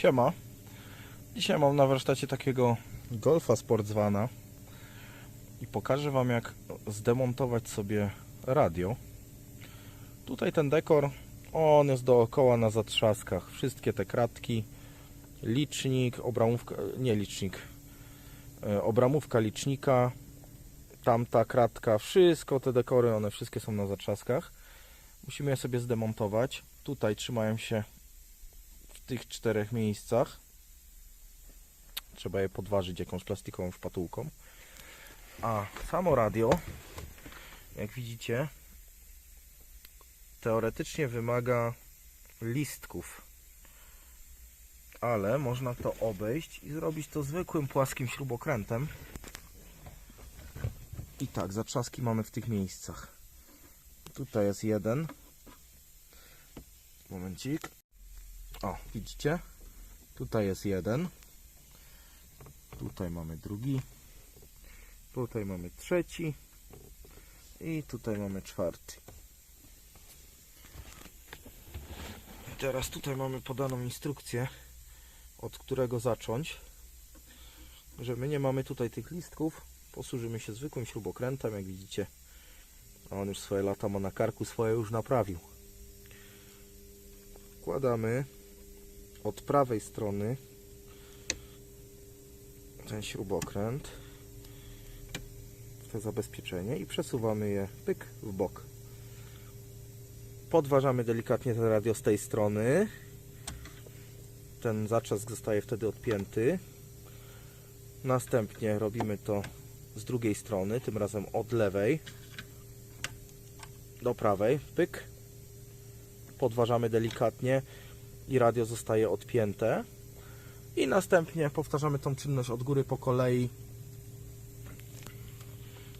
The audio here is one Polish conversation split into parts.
Siema. Dzisiaj mam na warsztacie takiego Golfa Sportsvana i pokażę Wam jak zdemontować sobie radio. Tutaj ten dekor, on jest dookoła na zatrzaskach. Wszystkie te kratki, licznik, obramówka, nie licznik, e, obramówka licznika, tamta kratka, wszystko te dekory, one wszystkie są na zatrzaskach. Musimy je sobie zdemontować. Tutaj trzymają się tych czterech miejscach. Trzeba je podważyć jakąś plastikową szpatułką. A samo radio, jak widzicie, teoretycznie wymaga listków. Ale można to obejść i zrobić to zwykłym płaskim śrubokrętem. I tak, zatrzaski mamy w tych miejscach. Tutaj jest jeden. Momencik. O, widzicie? Tutaj jest jeden. Tutaj mamy drugi. Tutaj mamy trzeci. I tutaj mamy czwarty. I teraz tutaj mamy podaną instrukcję, od którego zacząć. Że my nie mamy tutaj tych listków. Posłużymy się zwykłym śrubokrętem, jak widzicie. A on już swoje lata ma na karku, swoje już naprawił. Wkładamy od prawej strony ten śrubokręt to zabezpieczenie i przesuwamy je pyk w bok. Podważamy delikatnie to radio z tej strony. Ten zaczask zostaje wtedy odpięty. Następnie robimy to z drugiej strony, tym razem od lewej do prawej, pyk. Podważamy delikatnie i radio zostaje odpięte. I następnie powtarzamy tą czynność od góry po kolei,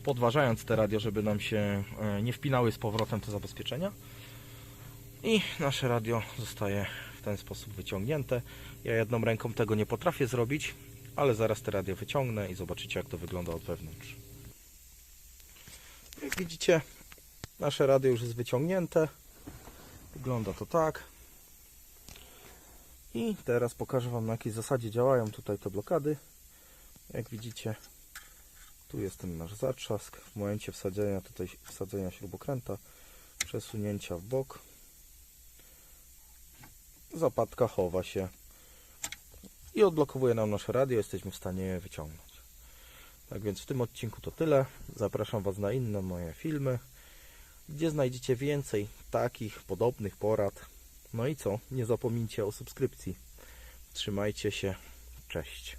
podważając te radio, żeby nam się e, nie wpinały z powrotem te zabezpieczenia. I nasze radio zostaje w ten sposób wyciągnięte. Ja jedną ręką tego nie potrafię zrobić, ale zaraz te radio wyciągnę i zobaczycie jak to wygląda od wewnątrz. Jak widzicie, nasze radio już jest wyciągnięte. Wygląda to tak. I teraz pokażę Wam na jakiej zasadzie działają tutaj te blokady. Jak widzicie, tu jest ten nasz zatrzask. W momencie wsadzenia tutaj wsadzenia śrubokręta, przesunięcia w bok, zapadka chowa się i odblokowuje nam nasze radio. Jesteśmy w stanie je wyciągnąć. Tak więc w tym odcinku to tyle. Zapraszam Was na inne moje filmy, gdzie znajdziecie więcej takich podobnych porad. No i co? Nie zapomnijcie o subskrypcji. Trzymajcie się. Cześć.